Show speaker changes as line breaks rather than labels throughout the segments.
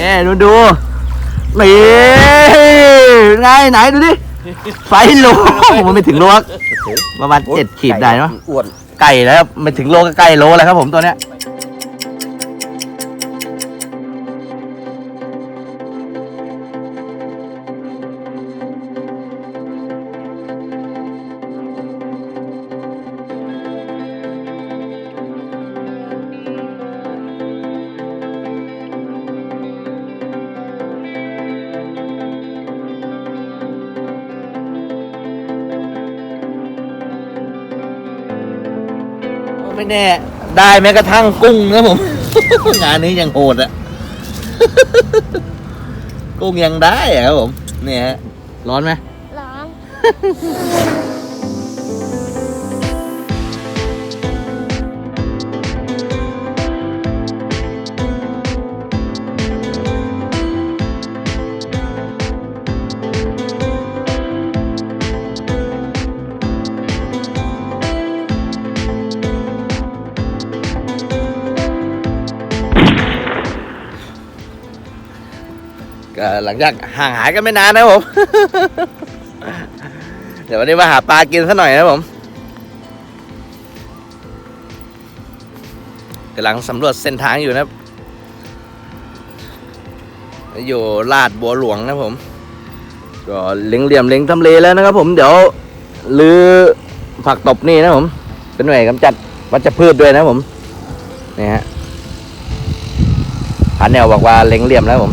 นี่ดูดูนี่ไงไหนดูดิไฟโลมันไม่ถึงโลครับประมาณเจ็ดขีดได้เนาะ
อ้วน
ไก่แล้วครับไม่ถึงโลก็ใกล้โลแล้วครับผมตัวเนี้ย ไม่แน่ ได้แม้กระทั่งกุ้งนะผม งานนี้ยังโหดอะกุ้งยังได้อะครับผม เนี่ยฮะ ร้อนไหม
ร้อน
หลังจากห่างหายกันไม่นานนะผม เดี๋ยววันนี้มาหาปลากินซะหน่อยนะผมกำลังสำรวจเส้นทางอยู่นะอยู่ลาดบัวหลวงนะผม ก็เล็งเหลี่ยมเล็งทำเลแล้วนะครับผมเดี๋ยวลือผักตบนี่นะผม เป็นหน่วยกำจัดวัชพืชด้วยนะผมนี่ฮะพันแนวบอกว่าเล็งเหลี่ยมแล้วผม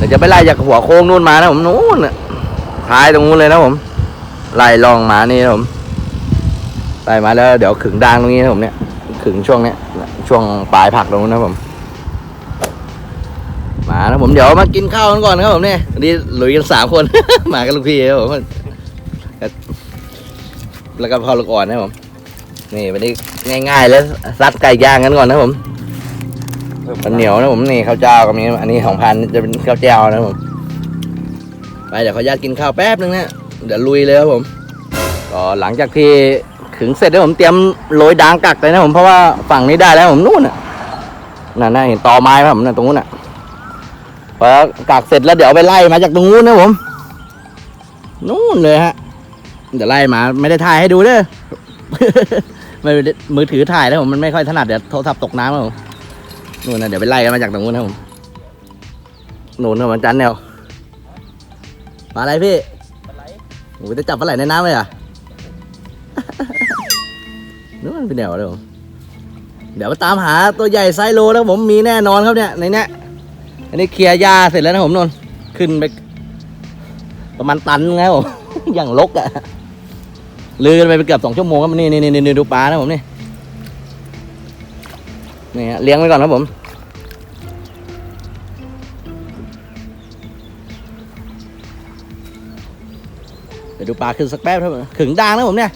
ดี๋ยวจะไปไล่จากหัวโค้งนู่นมานะผมนู่นน่ะท้ายตรงนู้นเลยนะผม ไล่ลองมานี่นะผมไล่มาแล้วเดี๋ยวขึงดางตรงนี้นะผมเนี่ยขึงช่วงเนี้ยช่วงปลายผักตรงนู้นนะผม มานะผมเดี๋ยวมากินข้าวกันก่อนนะครับผมเนี่ยนนี้ลุยกันสามคน มากับลูกพี่ครับผมแล้วก็พอลูกอ่อนนะผมนี่วันนี้ง่ายๆแล้วซัดไก่ย่างกันก่อนนะผม ข้าวเหนียวนะผมนี่ข้าวเจ้ากับนี้อันนี้ของพันจะเป็นข้าวเจ้านะผมไปเดี๋ยวขออนุญาตกินข้าวแป๊บนึงนะเดี๋ยวลุยเลยครับผมก็หลังจากที่ขึงเสร็จแล้วผมเตรียมโรยดางกักเลยนะผมเพราะว่าฝั่งนี้ได้แล้วผมนู่นน่ะนั่นน่ะเห็นตอไม้ไหมผมนั่นตรงนู้นน่ะพอกักเสร็จแล้วเดี๋ยวไปไล่มาจากตรงนู้นนะผมนู่นเลยฮะเดี๋ยวไล่มาไม่ได้ถ่ายให้ดูเด้อไม่มือถือถ่ายแล้วผมมันไม่ค่อยถนัดเดี๋ยวโทรศัพท์ตกน้ำครับผม นู่นนะเดี๋ยวไปไล่กันมาจากตรงนู้นนะผมนู่นนะมันจันแนวปลาอะไรพี่ปลาไหลโอ้ยจะจับปลาไหลในน้ำเลยอะนู่นเป็นแนวเลยผมเดี๋ยวมาตามหาตัวใหญ่ไซโลแล้วผมมีแน่นอนครับเนี่ยในเนี้ยอันนี้เคลียร์หญ้าเสร็จแล้วนะผมนนขึ้นไปประมาณตันไงผมอย่างลกอะลือกันไปเป็นเกือบสองชั่วโมงครับนี่นี่นี่ดูปลานะผมนี่ นี่ฮะเลี้ยงไว้ก่อนครับผม เดี๋ยวดูปลาขึ้นสักแป๊บครับขึงดางนะผมเนี่ย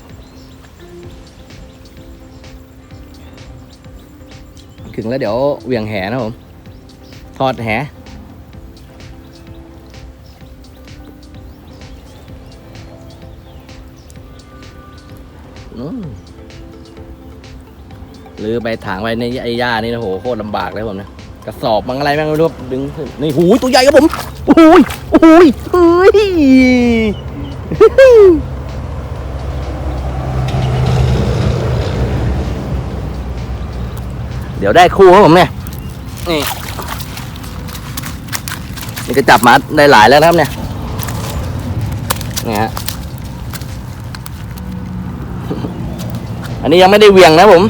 ขึงแล้วเดี๋ยวเหวี่ยงแหนะผม ทอดแหนู่ หรือไปถางไว้ในไอ้หญ้านี่นะโหโคตรลำบากเลยผมนะกระสอบมังอะไรแม่งไม่รู้ดึงขึ้นนี่หูตัวใหญ่ครับผมโอ้ยโอ้ยเฮ้ยเดี๋ยวได้คู่ครับผมเนี่ยนี่นี่ก็จับมาได้หลายแล้วนะครับเนี่ยเนี่ยฮะอันนี้ยังไม่ได้เวียงนะผม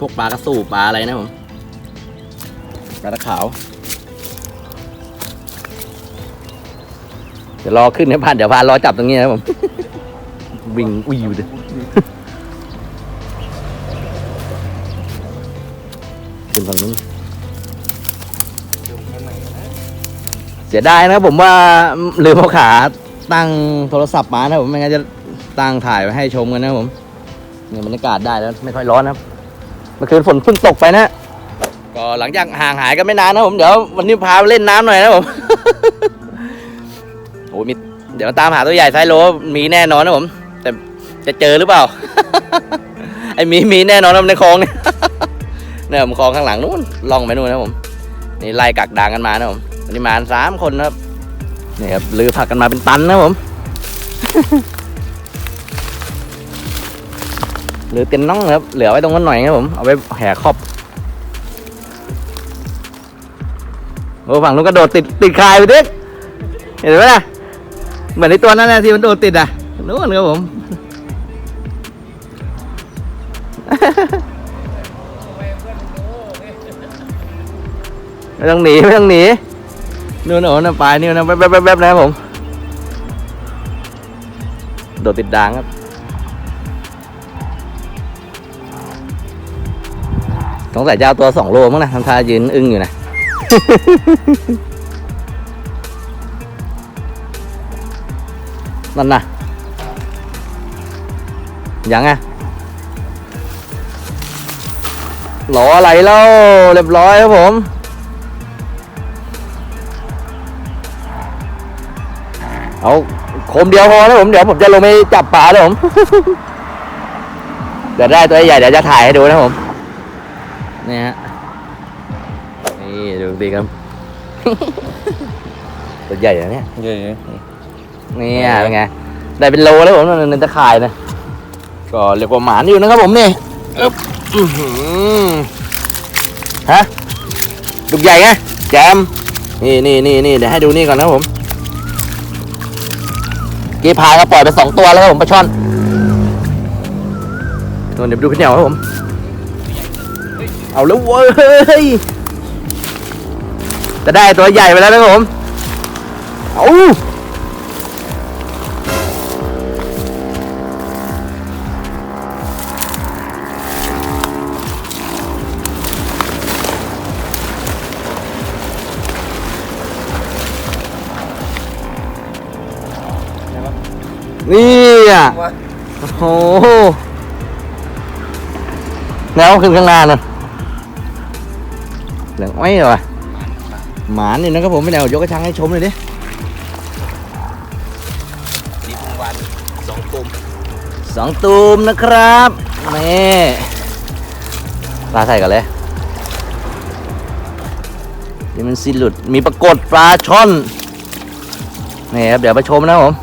พวกปลากระสูปลาอะไรนะผมปลาตะขาว เดี๋ยวรอขึ้นให้พันเดี๋ยวพานรอจับตรงนี้นะผม วิ่งอุ้ยอยู่ดิขึ้นฝั่งนู้นเสียดายนะครับผมว่าลืมเอาขาตั้งโทรศัพท์มานะผมไม่งั้นจะตั้งถ่ายไว้ให้ชมกันนะผมเนี่ยบรรยากาศได้แล้ว ไม่ค่อยร้อนนะครับเมื่อคืนฝนเพิ่งตกไปนะก็หลังจากห่างหายกันไม่นานนะผมเดี๋ยววันนี้พาไปเล่นน้ำหน่อยนะผมโอ้มีเดี๋ยวตามหาตัวใหญ่ไซส์โลมีแน่นอนนะผม แต่จะเจอหรือเปล่า ไอ้มีมีแน่นอนนในคลองเนี่ยเนี่ยผมคลองข้างหลังนู้นล่องไปนู่นนะผมนี่ไล่กักด่างกันมานะผมวันนี้มาสามคนนะครับนี่ครับลือผักกันมาเป็นตันนะผม หรือเต็นน้องนะครับเหลือไว้ตรงนั้นหน่อยครับผมเอาไว้แห่ครอบโอ้ฝั่งนู้นก็โดดติดติดคายไปดิเห็นไหมล่ะเหมือนในตัวนั้นนะที่มันโดดติดอะนู้นครับผม ไม่ต้องหนีไม่ต้องหนีนู่นโน่นนะปลายนี่นะแวบแวบแวบแวบนะครับผม โดดติดด่างครับ สงสัยจะเอาตัวสองโลมั้งนะทำท่ายืนอึ้งอยู่นะ นั่นนะยังไงหลออะไรแล้วเรียบร้อยครับผมเอาโคมเดียวพอนะผมเดี๋ยวผมจะลงไปจับปลาแล้วผม เดี๋ยวได้ตัวใหญ่เดี๋ยวจะถ่ายให้ดูนะผม นี่ฮะ นี่ดูดีครับ ตัวใหญ่นะเนี่ย
เยอะ
เนี่ยเป็นไง ได้เป็นโลแล้วผมในตะข่ายนะ ก็เรียกว่าหมานอยู่นะครับผมนี่อึ๊บอื้อหือฮะลูกใหญ่ไงแจม นี่นี่นี่นี่เดี๋ยวให้ดูนี่ก่อนนะครับผมกีพาก็ปล่อยไปสองตัวแล้วครับผมปลาช่อนนู่นเดี๋ยวไปดูพี่เหนียวครับผม เอาแล้วเว้ย จะได้ตัวใหญ่ไปแล้วนะครับผม เอานี่อะโอ้โหแล้วขึ้นข้างหน้าน่ะ เหลืองอ้อยเหรอหมานนี่นะครับผมไม่ได้เอายกกระชังให้ชมเลยดิ
นี่พุงวันสองตุ่ม
สองตูมนะครับนี่ปลาใส่กันเลยนี่มันสิหลุดมีปรากฏปลาช่อนนี่ครับเดี๋ยวไปชมนะครับผม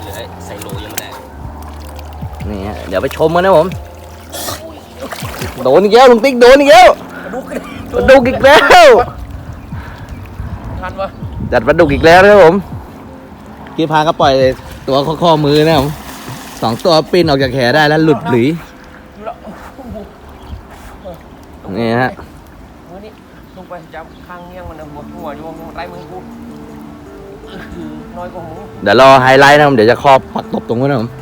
เหลือใส่โลยังไม่ได้
นี่ฮะเดี๋ยวไปชมกันนะผม โดนอีกแล้วลุงติ๊กโดนอีกแล้ว
ดุก
ปลาดุกอีกแล้ว
ทันวะ
จัดปลาดุกอีกแล้วนะครับผมกี้พาก็ปล่อยตัวข้อข้อมือนะครับผมสองตัวปิ้นออกจากแขได้แล้วหลุดหลีนี่ฮะ
มือนี่ลงไปจับข้างเงี้ยงมันนะหัวหัวอยู่ไรมือกูน้อยกว่าหมู
เดี๋ยวรอไฮไลท์นะครับเดี๋ยวจะครอบปักตบตรงนู้นนะครับผม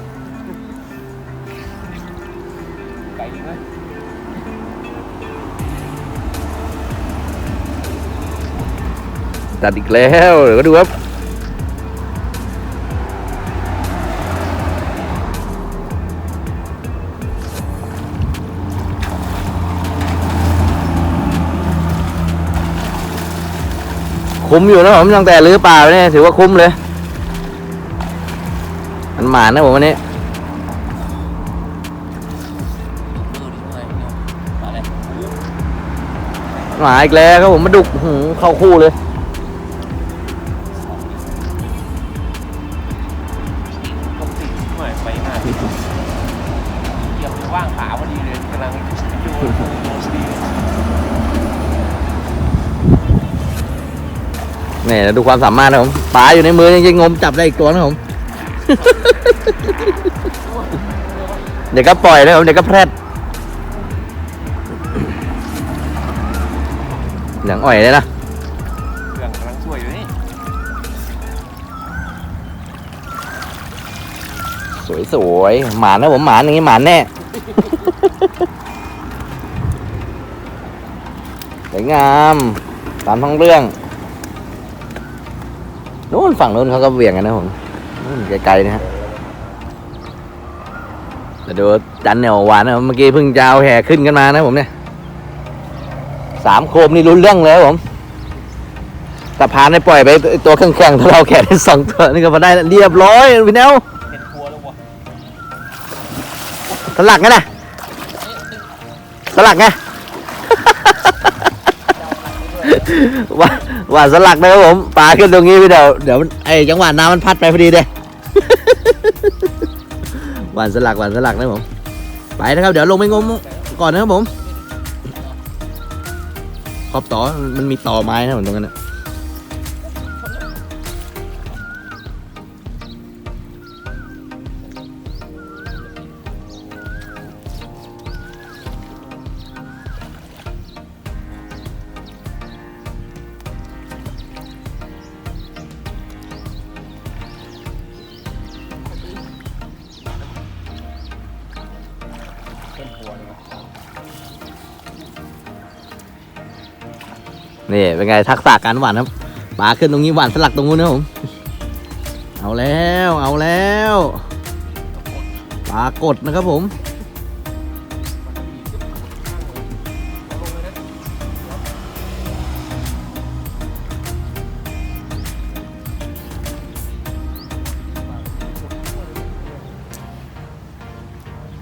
จัดอีกแล้วเดี๋ยวก็ดูครับคุ้มอยู่นะผมตั้งแต่รื้อป่าเนี่ยถือว่าคุ้มเลยมันหมานะผมวันนี้หมาอีกแล้วครับผมมาดุกหือเข้าคู่เลย
นี่ยดู
ความสามารถนะผมปลาอยู่ในมือยังงมจับได้อีกตัวนะผม เดี๋ยวก็ปล่อยนะผมเดี๋ยวก็แพรดเหลืองอ่อยเลยนะ
เครื่องกำลังช่วยอยู่นี่
สวยๆหมานะผมหมาอย่างนี้หมาแน่ สวยงาม ตามท้องเรื่อง นู้นฝั่งนู้นเขาก็เวี่ยงกันนะผมไกลๆนะฮะเดี๋ยวดูจันเนียวหวานนะเมื่อกี้เพิ่งจะเอาแห่ขึ้นกันมานะผมเนี่ยสามโคมนี่รู้เรื่องเลยครับผมแต่พานได้ปล่อยไปตัวแข็งๆถ้าเราแขนได้สองตัวนี่ก็มาได้เรียบร้อยพี่แนว
เห็นทัวแล้ววะ
สลักกันะสลักไง วานหวานสลักนะครับผมปลาขึ้นตรงนี้พี่เดี๋ยวเดี๋ยวมันไอ้จังหวะน้ำมันพัดไปพอดีเลยหวานสลักหวานสลักนะผมไปนะครับ เดี๋ยวลงไปงมก่อนนะครับผมขอบต่อมันมีต่อไม้นะผมตรงนั้นนะ นี่เป็นไงทักษะการหวานครับปลาขึ้นตรงนี้หวานสลักตรงนู้นนะผมเอาแล้วเอาแล้วปลากดนะครับผม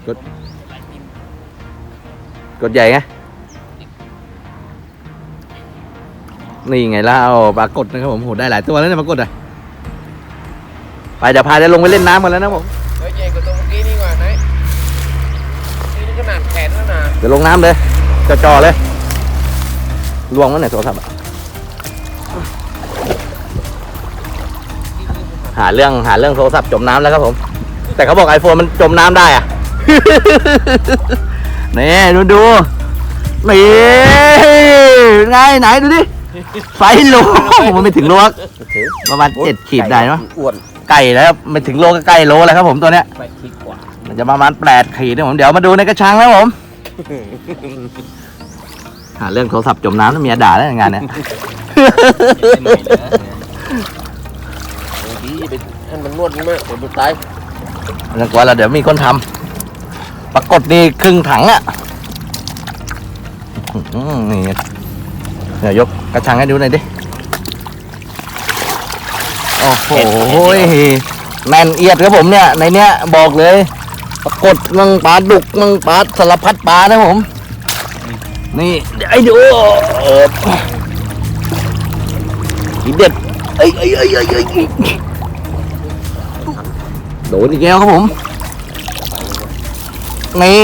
กดกดใหญ่ไง นี่ไงเล่าปลากดนะครับผมโหได้หลายตัวแล้วเนี่ยปลากดอะไปเดี๋ยวพาจะลงไปเล่นน้ำกันแล้วนะผม
เฮ้ยใหญ่กว่าตัวเมื่อกี้นี่กว่าไหนนี่ขนาดแขนแล้วนะ
เดี๋ยวลงน้ำเลยจะจอๆเลยลวงมันไหนอยโทรศัพท์อะหาเรื่องหาเรื่องโทรศัพท์จมน้ำแล้วครับผม แต่เขาบอกไอโฟนมันจมน้ำได้อะ นี่ดูดูนี่ไงไหนดูดิ ไฟโลมันไม่ถึงโลครับประมาณเจ็ดขีดได้มั้ง
อ้วน
ไก่แล้วไม่ถึงโลก็ใกล้โลแล้วครับผมตัวเนี้ย
ไปขีดกว่า
มันจะประมาณแปดขีดนะผมเดี๋ยวมาดูในกระชังนะผมหาเรื่องโทรศัพท์จมน้ำแล้วเมียด่าแล้วงานเนี้ย
ดีไปให้มันนวดมากเดี๋ยวมันตาย
ไม่ต้องกลัวแล้วเดี๋ยวมีคนทำปรากฏนี่ครึ่งถังอะอื้อหือนี่ เดี๋ยวยกกระชังให้ดูหน่อยดิ โอ้โหแน่นเอียดครับผมเนี่ย ในเนี้ยบอกเลยปรากฏมังปลาดุกมังปลาสารพัดปลานะผม นี่เดี๋ยวให้ดูออทีเด็ดเอ้ยเอ้ยเอ้ยเอ้ยเอ้ยโดนอีกแล้วครับผม นี่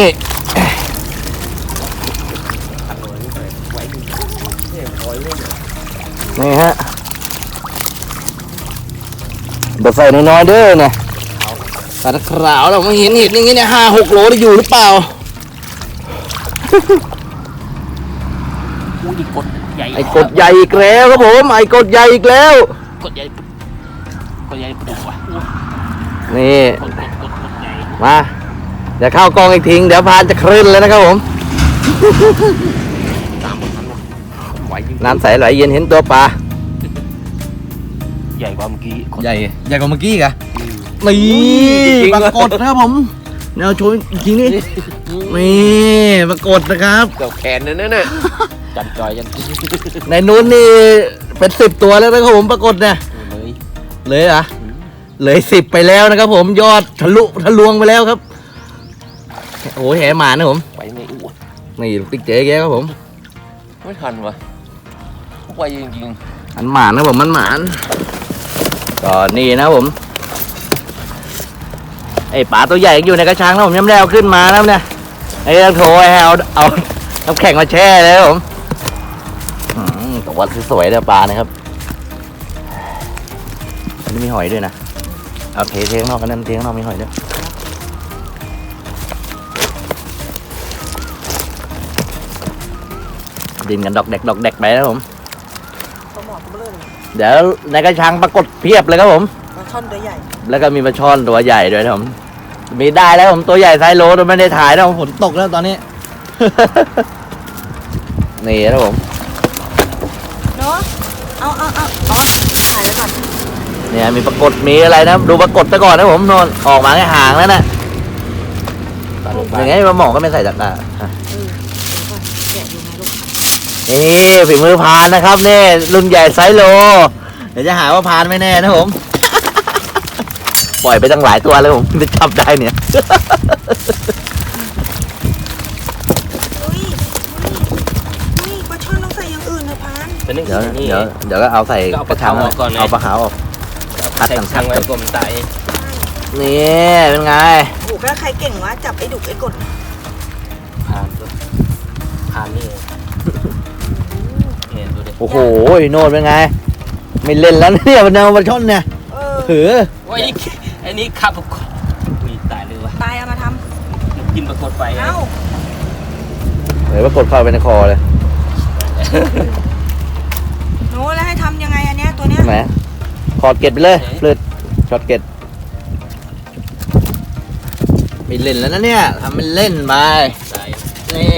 นี่ฮะเดี๋ยวใส่น้อยๆเด้อเนี่ยตัดขาวเราไม่เห็นเห็นอย่างงี้เนี่ยห้าหกโลได้อยู่หรือเปล่า
อู้ดิกดใหญ่
ไอ้กดใหญ่อีกแล้วครับผมไอ้กดใหญ่อีกแล้ว
กดใหญ่กดใหญ่ปดุกว่ะ
นี่
กดกดกดกดใหญ่
มาเดี๋ยวเข้ากองอีกทีเดี๋ยวพานจะคลื่นเลยนะครับผม
ตามมันวะไห วจริง
น้ำใสไหลเย็นเห็นตัวปลา
ใหญ่กว่าเมื่อกี้กด
ใหญ่ใหญ่กว่าเมื่อกี้กะ
อืม
นี่
จริงๆ
ปรากฏนะครับผมแนวโชว์อีกทีนี้นี่ปรากฏนะครับ
เกือบแขนเลยนั่นน่ะจันจอยจัน
ในนู้นนี่เป็นสิบตัวแล้วนะครับผมปรากฏเนี่ย
เลย
เลยเหรอะเลยสิบไปแล้วนะครับผมยอดทะลุทะลวงไปแล้วครับโอ้โหแหหมานะผม
ไปไม่อ้วน
นี่ลูกติ๊กเจ๊แกครับผม
ไม่ทันวะ ไปจริง
อันหมานนะผมมันหมานก็นี่นะผมไอ้ปลาตัวใหญ่อยู่ในกระชังนะผมยังไม่ได้เอาขึ้นมาแล้วเนี่ยไอ้ต้องโทรให้เอาเอาน้ำแข็งมาแช่เลยผมอืมตัวสวยๆเลยปลานะครับอันนี้มีหอยด้วยนะเอาเทเทงนอกกันนั่นเทงนอกมีหอยด้วยดินกันดอกแดกดอกแดกไปนะครับผม
ปลาหมอตัวเบลอ เลย
เดี๋ยวในกระชังปรากฏเพียบเลยครับผม
ปลาช่อนตัวใหญ่
แล้วก็มีปลาช่อนตัวใหญ่ด้วยนะผม มีได้แล้วผมตัวใหญ่ไซส์โลแต่ไม่ได้ถ่ายนะผมฝนตกแล้วตอนนี้ นี่นะผม
เนาะเอาเอาเอาเอาถ่ายไว้ก่อน
เนี่ยมีปรากฏมีอะไรนะดูปรากฏซะก่อนนะผมนนออกมาแค่ห่างแล้วนะ
ๆปลาลงไป
อย่างไงปลาหมอก็ไม่ใส่ตะกร้าอะ
นี่
ฝีมือพานนะครับเนี่รุ่นใหญ่ไซโล เดี๋ยวจะหาว่าพานไม่แน่นะผม ปล่อยไปตั้งหลายตัวแล้วผมจะจับได้เนี่ย
เป็นนึ่ง
เดี๋ยว
นี่
เดี๋ยวเดี๋ยวก็เอาใส่
ก็เอาปลาาวออกก่
เอาปลาขาวออกพัด
ใส่ช่างไว้
ก
ลมตา
นี่เป็นไง
โอ้โหแล้วใครเก่งวะจับไอ้ดุกไอ้กด
ผ่านผ่านนี่
โอ้โหโนดเป็นไง ไม่เล่นแล้วเนี่ยมันเอามาช่อนเนี่ย
เออ
ถือ
ว่าไอ้ไอ้นี่ขับกดมีตายเลยวะ
ตายเอามาท
กินปรากฏไฟำไง
เอ้า
เดี๋ยวปรากฏเข้าไปในคอเลย
หนูแล้วให้ทำยังไงอันเนี้ยตัวเนี้ย
แหมขอดเกล็ดไปเลยเปลืดช็อตเกล็ดไม่เล่นแล้วนะเนี่ยทำเป็นเล่นไป
ตาย
นี่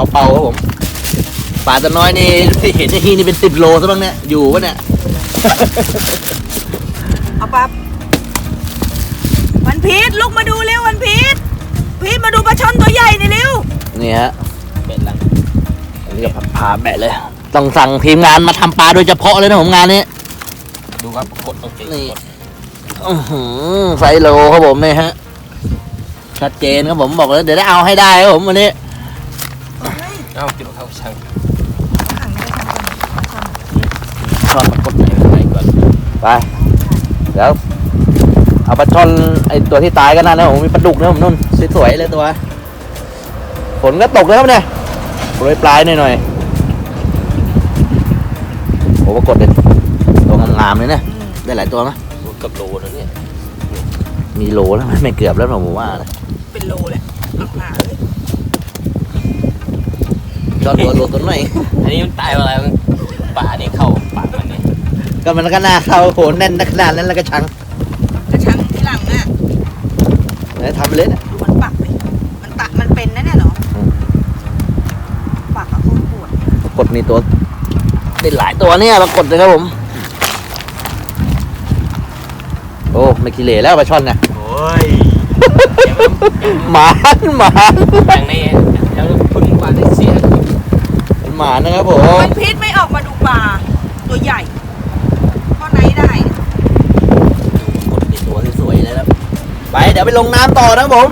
โอ้เขาเป่าครับผมปลาตัวน้อยนี่ที่เห็นในที่นี่เป็นสิบโลซะบ้างเนี่ย อยู่ปะเนี่ย
เอาปั๊บวันพีชลุกมาดูเร็ววันพีชพีชมาดูปลาช่อนตัวใหญ่หน่อยเร็ว
นี่ฮะ
เป็ดลัง
อันนี้ก็พาแบะเลย ต้องสั่งทีมงานมาทำปลาโดยเฉพาะเลยนะผมงานนี้
ดูครับกดโอเค
นี่
กด
อื้อหือไซส์โลครับผมนี่ฮะ ชัดเจนครับผมบอกเลยเดี๋ยวได้เอาให้ได้ครับผมวันนี้
เฮ้ย
เอ้ากินข้าวช่าง
ห่างไม่ได้ทำกันปลาช่อน
ช่อนกดไหน
ไปก่อน
ไป เดี๋ยว เอาปลาช่อนไอตัวที่ตายก็นั่นนะผมมีปลาดุกนะผมนุ่นสวยๆเลยตัวฝนก็ตกเลยครับเนี่ยโปรยปลายหน่อยๆโอ้ปรากฏเลยตัวงามๆเลยนะ
อืม
ได้หลายตัวไหม
ดูกับโลนะเนี่ย
มีโลแล้วไหมไม่เกือบแล้วนะผมว่านะ
เป็นโลแหละ
จอดตัวโลตัวหน่อย
อันนี้มันตายอะไรมันป่านี่เข้าปากมันเนี่ย
ก็มันก็น่าเข้าโหแน่นขนาดนั้นแล้วก็ชัง
กระชังที่หลังน่ะ
ไหนทำไปเลยนะ
ดูมันปักเลยมันปักมันเป็นนะเนี่ยเหรอ
อืม
ปักอะโคตรปวด
ปรากฏมีตัวได้หลายตัวเนี่ยปรากฏเลยครับผม โอ้ไม่ขี้เหร่แล้วปลาช่อนเนี่ย
โอ้ย
หมานหมาน
อย่างนี้แล้วพึ่งปลาได้เสีย
หมานนะครับผม
มันพีชไม่ออกมาดูปลาตัวใหญ่เพราะไหนได้
กดมีตัวสวยๆเลยครับ ไปเดี๋ยวไปลงน้ำต่อนะครับผม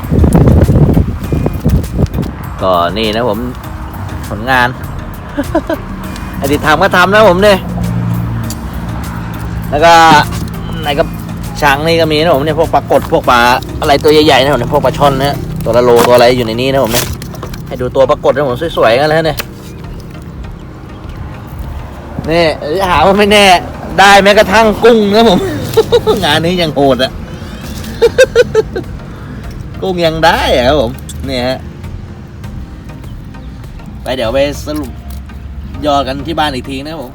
ก็นี่นะผมผลงาน ไอที่ทำก็ทำนะผมเนี่ยแล้วก็ไหนก็ช้างนี่ก็มีนะผมเนี่ยพวกปลากดพวกปลาอะไรตัวใหญ่ๆนะผมเนี่ยพวกปลาช่อนเนี่ยตัวละโลตัวอะไรอยู่ในนี้นะผมเนี่ยให้ดูตัวปลากดนะผมสวยๆกันแล้วเนี่ย นี่หาว่าไม่แน่ ได้แม้กระทั่งกุ้งนะผม งานนี้ยังโหดอะกุ้งยังได้อะครับผมเนี่ยฮะไปเดี๋ยวไปสรุปยอกันที่บ้านอีกทีนะครับผม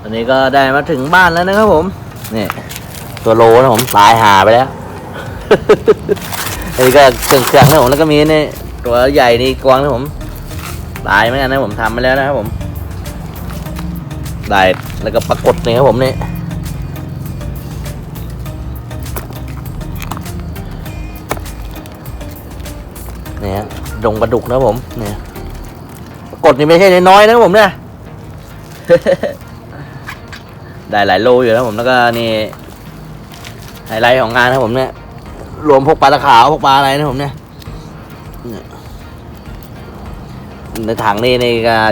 ตอนนี้ก็ได้มาถึงบ้านแล้วนะครับผมนี่ตัวโลนะผมตายหาไปแล้ว อันนี้ก็เครื่องเครื่องนะผมแล้วก็มีนี่ตัวใหญ่นี่กวางนะผม ตายเหมือนกันนะผมทำมาแล้วนะครับผม ได้แล้วก็ปรากฏนี่ครับผมเนี่ยเนี่ยฮะดงปลาดุกนะผมเนี่ยปรากฏนี่ไม่ใช่น้อยๆนะครับผมเนี่ยได้หลายโลอยู่นะผมแล้วก็นี่ไฮไลท์ของงานนะครับผมเนี่ยรวมพวกปลาตะขาวพวกปลาอะไรนะผมเนี่ยในถังนี่ใน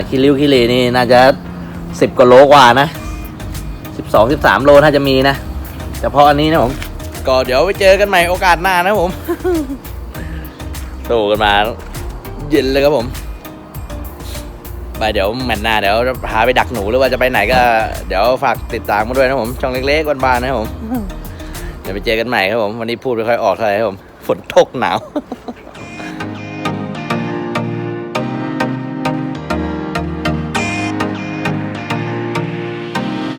คิริ้วคิเลนี่น่าจะ สิบกว่าโลกว่านะสิบสองสิบสามโลน่าจะมีนะเฉพาะอันนี้นะผมก็เดี๋ยวไปเจอกันใหม่โอกาสหน้านะผมสู้กันมา เย็นเลยครับผม ไปเดี๋ยวแมตช์หน้าเดี๋ยวพาไปดักหนูหรือว่าจะไปไหนก็ เดี๋ยวฝากติดตามมาด้วยนะผมช่องเล็กๆบ้านๆนะครับผม เดี๋ยวไปเจอกันใหม่ครับผม วันนี้พูดไม่ค่อยออกเท่าไหร่ครับผม ฝนตกหนาว